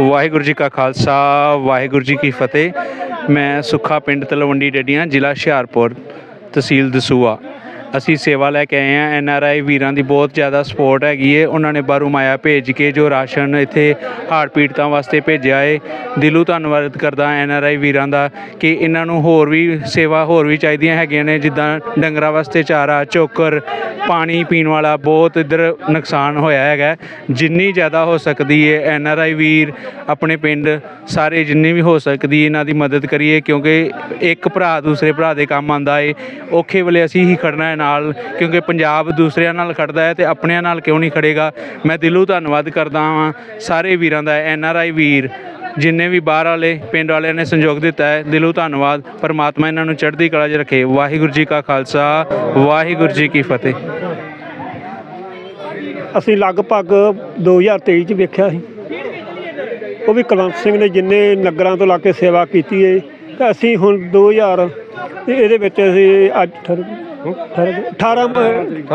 ਵਾਹਿਗੁਰੂ ਜੀ ਕਾ ਖਾਲਸਾ, ਵਾਹਿਗੁਰੂ ਜੀ ਕੀ ਫਤਿਹ। ਮੈਂ ਸੁੱਖਾ ਪਿੰਡ ਤਲਵੰਡੀ ਡੱਡੀਆਂ, ਜ਼ਿਲ੍ਹਾ ਹੁਸ਼ਿਆਰਪੁਰ, ਤਹਿਸੀਲ ਦਸੂਆ। ਅਸੀਂ ਸੇਵਾ ਲੈ ਕੇ ਆਏ ਹਾਂ। ਐਨ ਆਰ ਆਈ ਵੀਰਾਂ ਦੀ ਬਹੁਤ ਜ਼ਿਆਦਾ ਸਪੋਰਟ ਹੈਗੀ ਏ। ਉਹਨਾਂ ਨੇ ਬਾਹਰੋਂ ਮਾਇਆ ਭੇਜ ਕੇ ਜੋ ਰਾਸ਼ਨ ਇੱਥੇ ਹਾਰਟ ਪੀੜਤਾਂ ਵਾਸਤੇ ਭੇਜਿਆ ਏ। ਦਿਲੋਂ ਧੰਨਵਾਦ ਕਰਦਾ ਐਨ ਆਰ ਆਈ ਵੀਰਾਂ ਦਾ ਕਿ ਇਹਨਾਂ ਨੂੰ ਹੋਰ ਵੀ ਸੇਵਾ ਹੋਰ ਵੀ ਚਾਹੀਦੀਆਂ ਹੈਗੀਆਂ ਨੇ। ਜਿੱਦਾਂ ਡੰਗਰਾਂ ਵਾਸਤੇ ਚਾਰਾ, ਚੋਕਰ, ਪਾਣੀ ਪੀਣ ਵਾਲਾ ਬਹੁਤ ਇੱਧਰ ਨੁਕਸਾਨ ਹੋਇਆ ਹੈਗਾ। ਜਿੰਨੀ ਜ਼ਿਆਦਾ ਹੋ ਸਕਦੀ ਹੈ ਐਨ ਆਰ ਆਈ ਵੀਰ ਆਪਣੇ ਪਿੰਡ ਸਾਰੇ ਜਿੰਨੀ ਵੀ ਹੋ ਸਕਦੀ ਇਹਨਾਂ ਦੀ ਮਦਦ ਕਰੀਏ। ਕਿਉਂਕਿ ਇੱਕ ਭਰਾ ਦੂਸਰੇ ਭਰਾ ਦੇ ਕੰਮ ਆਂਦਾ ਏ। ਔਖੇ ਵੇਲੇ ਅਸੀਂ ਹੀ ਖੜਨਾ ਨਾਲ, ਕਿਉਂਕਿ ਪੰਜਾਬ ਦੂਸਰਿਆਂ ਨਾਲ ਖੜਦਾ ਹੈ ਤੇ ਆਪਣਿਆਂ ਨਾਲ ਕਿਉਂ ਨਹੀਂ ਖੜੇਗਾ? ਮੈਂ ਦਿਲੋਂ ਧੰਨਵਾਦ ਕਰਦਾ ਹਾਂ ਸਾਰੇ ਵੀਰਾਂ ਦਾ, ਐਨ ਆਰ ਆਈ ਵੀਰ, ਜਿੰਨੇ ਵੀ ਬਾਹਰ ਵਾਲੇ, ਪਿੰਡ ਵਾਲਿਆਂ ਨੇ ਸੰਯੋਗ ਦਿੱਤਾ ਹੈ, ਦਿਲੋਂ ਧੰਨਵਾਦ। ਪਰਮਾਤਮਾ ਇਹਨਾਂ ਨੂੰ ਚੜ੍ਹਦੀ ਕਲਾ 'ਚ ਰੱਖੇ। ਵਾਹਿਗੁਰੂ ਜੀ ਕਾ ਖਾਲਸਾ, ਵਾਹਿਗੁਰੂ ਜੀ ਕੀ ਫਤਿਹ। ਅਸੀਂ ਲਗਭਗ 2023 ਚ ਵੇਖਿਆ ਸੀ। ਉਹ ਵੀ ਕੁਲਵੰਤ ਸਿੰਘ ਨੇ ਜਿੰਨੇ ਨਗਰਾਂ ਤੋਂ ਲਾ ਕੇ ਸੇਵਾ ਕੀਤੀ ਹੈ ਤੇ ਅਸੀਂ ਹੁਣ 2000 ਤੇ ਇਹਦੇ ਵਿੱਚ ਅਸੀਂ ਅੱਜ 18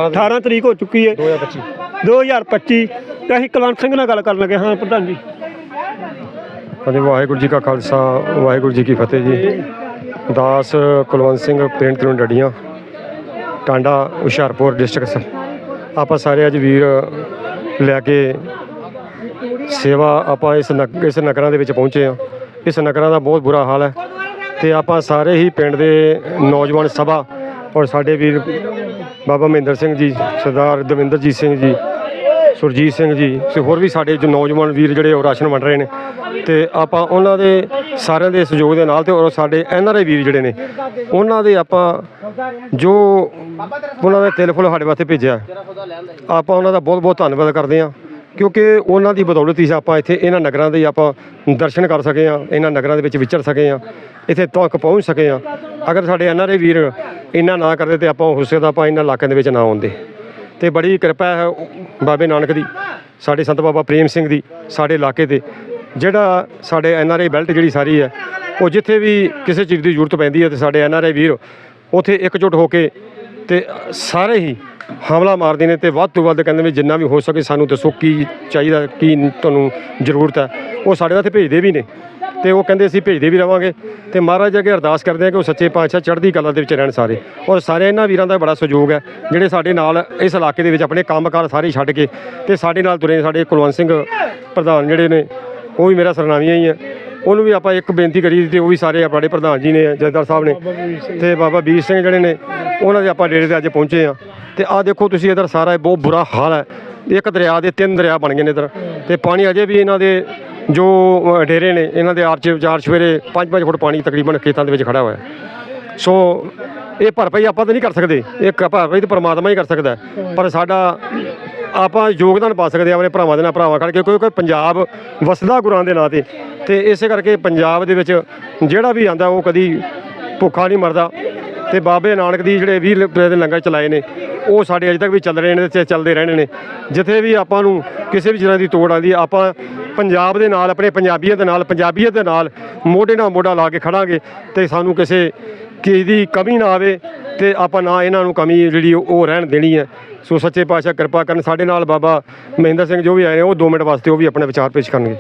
18 ਤਰੀਕ ਹੋ ਚੁੱਕੀ ਹੈ। 2025 2025 ਤੇ ਅਸੀਂ ਕੁਲਵੰਤ ਸਿੰਘ ਨਾਲ ਗੱਲ ਕਰਨ ਲੱਗੇ ਹਾਂ, ਪ੍ਰਧਾਨ ਜੀ। ਹਾਂਜੀ, ਵਾਹਿਗੁਰੂ ਜੀ ਕਾ ਖਾਲਸਾ, ਵਾਹਿਗੁਰੂ ਜੀ ਕੀ ਫਤਿਹ ਜੀ। ਦਾਸ ਕੁਲਵੰਤ ਸਿੰਘ ਪਿੰਡ ਤੋਂ ਡੱਡੀਆਂ, ਟਾਂਡਾ, ਹੁਸ਼ਿਆਰਪੁਰ ਡਿਸਟ੍ਰਿਕਟ ਆਪਾਂ ਸਾਰੇ ਅੱਜ ਵੀਰ ਲੈ ਕੇ ਸੇਵਾ ਆਪਾਂ ਇਸ ਇਸ ਨਗਰਾਂ ਦੇ ਵਿੱਚ ਪਹੁੰਚੇ ਆ ਇਸ ਨਗਰਾਂ ਦਾ ਬਹੁਤ ਬੁਰਾ ਹਾਲ ਹੈ। ਤੇ ਆਪਾਂ ਸਾਰੇ ਹੀ ਪਿੰਡ ਦੇ ਨੌਜਵਾਨ ਸਭਾ ਔਰ ਸਾਡੇ ਵੀਰ ਬਾਬਾ ਮਹਿੰਦਰ ਸਿੰਘ ਜੀ, ਸਰਦਾਰ ਦਵਿੰਦਰਜੀਤ ਸਿੰਘ ਜੀ, ਸੁਰਜੀਤ ਸਿੰਘ ਜੀ ਤੇ ਹੋਰ ਵੀ ਸਾਡੇ ਜੋ ਨੌਜਵਾਨ ਵੀਰ ਜਿਹੜੇ ਉਹ ਰਾਸ਼ਨ ਵੰਡ ਰਹੇ ਨੇ ਤੇ ਆਪਾਂ ਉਹਨਾਂ ਦੇ ਸਾਰਿਆਂ ਦੇ ਸਹਿਯੋਗ ਦੇ ਨਾਲ ਤੇ ਔਰ ਸਾਡੇ ਐਨ ਆਰ ਆਈ ਵੀਰ ਜਿਹੜੇ ਨੇ, ਉਹਨਾਂ ਦੇ ਆਪਾਂ ਜੋ ਉਹਨਾਂ ਨੇ ਤਿਲ ਫੁੱਲ ਸਾਡੇ ਵਾਸਤੇ ਭੇਜਿਆ। ਆਪਾਂ ਉਹਨਾਂ ਦਾ ਬਹੁਤ ਬਹੁਤ ਧੰਨਵਾਦ ਕਰਦੇ ਹਾਂ। ਕਿਉਂਕਿ ਉਹਨਾਂ ਦੀ ਬਦੌਲਤ ਹੀ ਆਪਾਂ ਇੱਥੇ ਇਹਨਾਂ ਨਗਰਾਂ ਦੇ ਆਪਾਂ ਦਰਸ਼ਨ ਕਰ ਸਕੇ ਆ ਇਹਨਾਂ ਨਗਰਾਂ ਦੇ ਵਿੱਚ ਵਿਚਰ ਸਕੇ ਆ ਇੱਥੇ ਤੱਕ ਪਹੁੰਚ ਸਕੇ ਆ ਅਗਰ ਸਾਡੇ ਐਨ ਆਰ ਆਈ ਵੀਰ ਇੰਨਾ ਨਾ ਕਰਦੇ ਤੇ ਆਪਾਂ ਹੋ ਸਕਦਾ ਆਪਾਂ ਇਹਨਾਂ ਇਲਾਕਿਆਂ ਦੇ ਵਿੱਚ ਨਾ ਆਉਂਦੇ। ਤੇ ਬੜੀ ਕਿਰਪਾ ਹੈ ਬਾਬੇ ਨਾਨਕ ਦੀ, ਸਾਡੇ ਸੰਤ ਬਾਬਾ ਪ੍ਰੇਮ ਸਿੰਘ ਦੀ, ਸਾਡੇ ਇਲਾਕੇ ਤੇ। ਜਿਹੜਾ ਸਾਡੇ ਐਨ ਆਰ ਆਈ ਬੈਲਟ ਜਿਹੜੀ ਸਾਰੀ ਹੈ, ਉਹ ਜਿੱਥੇ ਵੀ ਕਿਸੇ ਚੀਜ਼ ਦੀ ਜ਼ਰੂਰਤ ਪੈਂਦੀ ਹੈ ਤੇ ਸਾਡੇ ਐਨ ਆਰ ਆਈ ਵੀਰ, ਉਥੇ ਇਕਜੁੱਟ ਹੋ ਕੇ ਤੇ ਸਾਰੇ ਹੀ ਹਮਲਾ ਮਾਰਦੇ ਨੇ ਤੇ ਵੱਧ ਤੋਂ ਵੱਧ ਕਹਿੰਦੇ ਵੀ ਜਿੰਨਾ ਵੀ ਹੋ ਸਕੇ ਸਾਨੂੰ ਦੱਸੋ ਕੀ ਚਾਹੀਦਾ, ਕੀ ਤੁਹਾਨੂੰ ਜ਼ਰੂਰਤ ਹੈ। ਉਹ ਸਾਡੇ ਵਾਸਤੇ ਭੇਜਦੇ ਵੀ ਨੇ ਤੇ ਉਹ ਕਹਿੰਦੇ ਅਸੀਂ ਭੇਜਦੇ ਵੀ ਰਵਾਂਗੇ ਤੇ ਮਹਾਰਾਜ ਅੱਗੇ ਅਰਦਾਸ ਕਰਦੇ ਆ ਕਿ ਉਹ ਸੱਚੇ ਪਾਤਸ਼ਾਹ ਚੜ੍ਹਦੀ ਕਲਾ ਦੇ ਵਿੱਚ ਰਹਿਣ ਸਾਰੇ। ਔਰ ਸਾਰੇ ਇਹਨਾਂ ਵੀਰਾਂ ਦਾ ਬੜਾ ਸਹਿਯੋਗ ਹੈ, ਜਿਹੜੇ ਸਾਡੇ ਨਾਲ ਇਸ ਇਲਾਕੇ ਦੇ ਵਿੱਚ ਆਪਣੇ ਕੰਮਕਾਰ ਸਾਰੇ ਛੱਡ ਕੇ ਤੇ ਸਾਡੇ ਨਾਲ ਤੁਰੇ ਸਾਡੇ ਕੁਲਵੰਤ ਸਿੰਘ ਪ੍ਰਧਾਨ ਜਿਹੜੇ ਨੇ, ਉਹ ਵੀ ਮੇਰਾ ਸਰਨਾਮੀਆਂ ਹੀ ਹੈ। ਉਹਨੂੰ ਵੀ ਆਪਾਂ ਇੱਕ ਬੇਨਤੀ ਕਰੀ ਤੇ ਉਹ ਵੀ ਸਾਰੇ ਆਪਣੇ ਪ੍ਰਧਾਨ ਜੀ ਨੇ ਜਥੇਦਾਰ ਸਾਹਿਬ ਨੇ ਤੇ ਬਾਬਾ ਵੀਰ ਸਿੰਘ ਜਿਹੜੇ ਨੇ, ਉਹਨਾਂ ਦੇ ਆਪਾਂ ਡੇਰੇ ਤੇ ਅੱਜ ਪਹੁੰਚੇ ਆ ਤੇ ਆਹ ਦੇਖੋ ਤੁਸੀਂ ਇਧਰ ਸਾਰਾ ਬਹੁਤ ਬੁਰਾ ਹਾਲ ਹੈ। ਇੱਕ ਦਰਿਆ ਦੇ ਤਿੰਨ ਦਰਿਆ ਬਣ ਗਏ ਨੇ ਇਧਰ। ਤੇ ਪਾਣੀ ਅਜੇ ਵੀ ਇਹਨਾਂ ਦੇ ਜੋ ਡੇਰੇ ਨੇ, ਇਹਨਾਂ ਦੇ ਆਰਚ ਚਾਰ ਸਵੇਰੇ 5-5 ਫੁੱਟ ਪਾਣੀ ਤਕਰੀਬਨ ਖੇਤਾਂ ਦੇ ਵਿੱਚ ਖੜਾ ਹੋਇਆ। ਸੋ ਇਹ ਭਰਪਾਈ ਆਪਾਂ ਤਾਂ ਨਹੀਂ ਕਰ ਸਕਦੇ। ਇਹ ਕ- ਭਰਪਾਈ ਤਾਂ ਪਰਮਾਤਮਾ ਹੀ ਕਰ ਸਕਦਾ ਪਰ ਸਾਡਾ ਆਪਾਂ ਯੋਗਦਾਨ ਪਾ ਸਕਦੇ ਹਾਂ ਆਪਣੇ ਭਰਾਵਾਂ ਦੇ ਨਾਲ, ਭਰਾਵਾਂ ਖੜ ਕੇ, ਕਿਉਂਕਿ ਪੰਜਾਬ ਵਸਦਾ ਗੁਰਾਂ ਦੇ ਨਾਂ ਤੇ। ਤੇ ਇਸੇ ਕਰਕੇ ਪੰਜਾਬ ਦੇ ਵਿੱਚ ਜਿਹੜਾ ਵੀ ਆਂਦਾ, ਉਹ ਕਦੀ ਭੁੱਖਾ ਨਹੀਂ ਮਰਦਾ। ਤੇ ਬਾਬੇ ਨਾਨਕ ਦੀ ਜਿਹੜੇ 20 ਰੁਪਏ ਦੇ ਲੰਗਰ ਚਲਾਏ ਨੇ, ਉਹ ਸਾਡੇ ਅਜੇ ਤੱਕ ਵੀ ਚੱਲ ਰਹੇ ਨੇ ਤੇ ਚੱਲਦੇ ਰਹਿਣੇ ਨੇ। ਜਿੱਥੇ ਵੀ ਆਪਾਂ ਨੂੰ ਕਿਸੇ ਵੀ ਤਰ੍ਹਾਂ ਦੀ ਤੋੜ ਆਉਂਦੀ ਆਪਾਂ ਪੰਜਾਬ ਦੇ ਨਾਲ, ਆਪਣੇ ਪੰਜਾਬੀਅਤ ਦੇ ਨਾਲ ਪੰਜਾਬੀਅਤ ਦੇ ਨਾਲ ਮੋਢੇ ਨਾਲ ਮੋਢਾ ਲਾ ਕੇ ਖੜਾਂਗੇ ਤੇ ਸਾਨੂੰ ਕਿਸੇ ਕਿਸੇ ਦੀ ਕਮੀ ਨਾ ਆਵੇ ਤੇ ਆਪਾਂ ਨਾ ਇਹਨਾਂ ਨੂੰ ਕਮੀ ਜਿਹੜੀ ਉਹ ਉਹ ਰਹਿਣ ਦੇਣੀ ਹੈ। ਸੋ ਸੱਚੇ ਪਾਤਸ਼ਾਹ ਕਿਰਪਾ ਕਰਨ ਸਾਡੇ ਨਾਲ ਬਾਬਾ ਮਹਿੰਦਰ ਸਿੰਘ ਜੋ ਵੀ ਆਏ ਨੇ, ਉਹ 2 ਮਿੰਟ ਵਾਸਤੇ ਉਹ ਵੀ ਆਪਣੇ ਵਿਚਾਰ ਪੇਸ਼ ਕਰਨਗੇ।